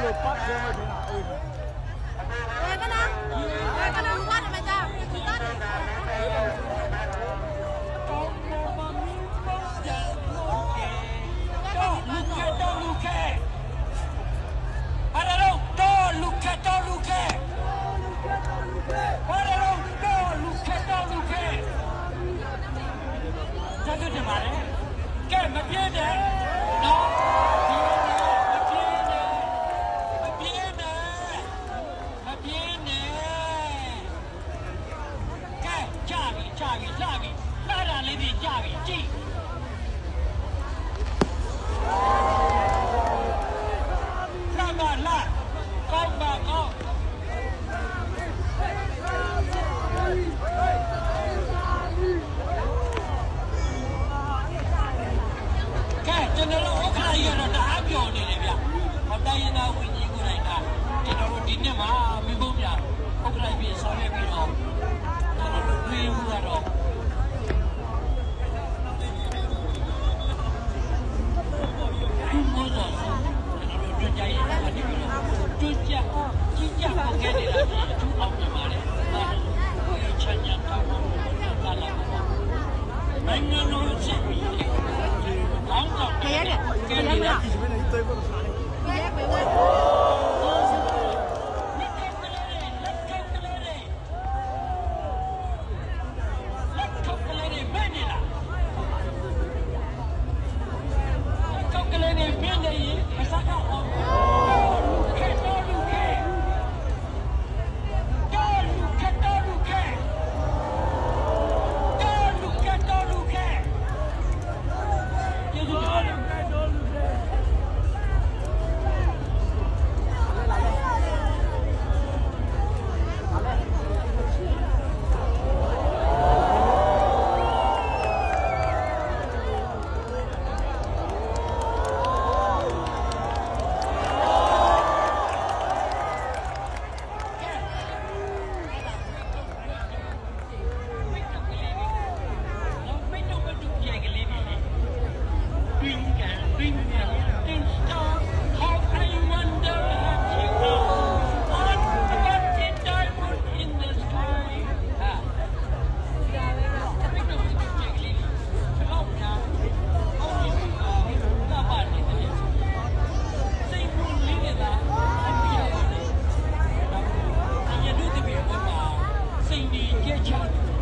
หลุดปั๊บเดินมาถึงอะอื่นเลกันนะเลยก็นะว่าทำไมจ้าคือต้น လာတာလေးတွေကြာပြီကြည့်လာပါလာကောင်းပါကောင်းကဲကျွန်တော်တို့အခါကြီးကတော့တအားပြောနေတယ်ဗျဟောတိုင်းရင်းသားဝင်ကြီးကိုယ်တိုင်ကကျွန်တော်တို့ဒီနေ့မှာမိဘများဥက္ကဋ္ဌပြည်ဆောင်ရွက်ပြီးတော့ကျွန်တော်တို့ပြေးမှုကတော့ဒီမိုးတော်ကျွန်တော်တို့တွေ့ကြရတာဒီလို တွေ့ကြကြီးကြပုံခဲ့နေတာဒီအထူးအောင်ပြန်ပါလေဒါကိုချမ်းညာတော တ်ကြီး